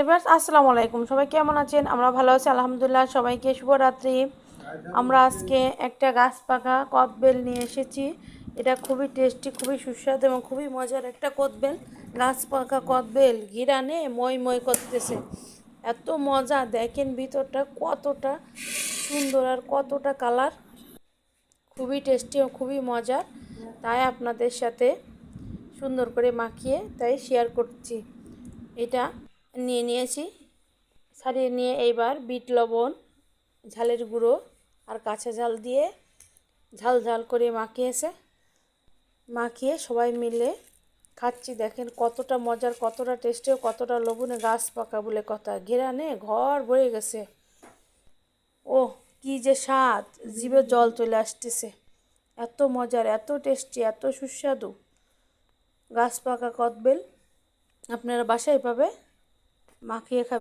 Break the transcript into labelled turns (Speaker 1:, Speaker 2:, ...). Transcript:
Speaker 1: এবার আসসালামু আলাইকুম। সবাই কেমন আছেন? আমরা ভালো আছি, আলহামদুলিল্লাহ, সবাইকে শুভরাত্রি। আমরা আজকে একটা গাছ পাকা কদবেল নিয়ে এসেছি। এটা খুবই টেস্টি, খুবই সুস্বাদু এবং খুবই মজার একটা কদবেল। গাছ পাকা কদবেল, গিরানে মই মই করতেছে। এত মজা, দেখেন ভিতরটা কতটা সুন্দর আর কতটা কালার খুবই টেস্টি ও খুবই মজার তাই আপনাদের সাথে সুন্দর করে মাখিয়ে তাই শেয়ার করছি। এটা নিয়ে নিয়েছি। ছাড়িয়ে নিয়ে এইবার বিট, লবণ, ঝালের গুঁড়ো আর কাঁচা ঝাল দিয়ে ঝাল ঝাল করে মাখিয়েছে। মাখিয়ে সবাই মিলে খাচ্ছি। দেখেন কতটা মজার, কতটা টেস্টি কতটা লবণে গাছ পাকা বলে কথা। ঘেরানে ঘর ভরে গেছে। ও কি যে স্বাদ! জিভে জল চলে আসতেছে। এত মজার, এত টেস্টি, এত সুস্বাদু। গাছ পাকা কদবেল আপনারা বাসায় পাবে। মাখিয়ে খাবে।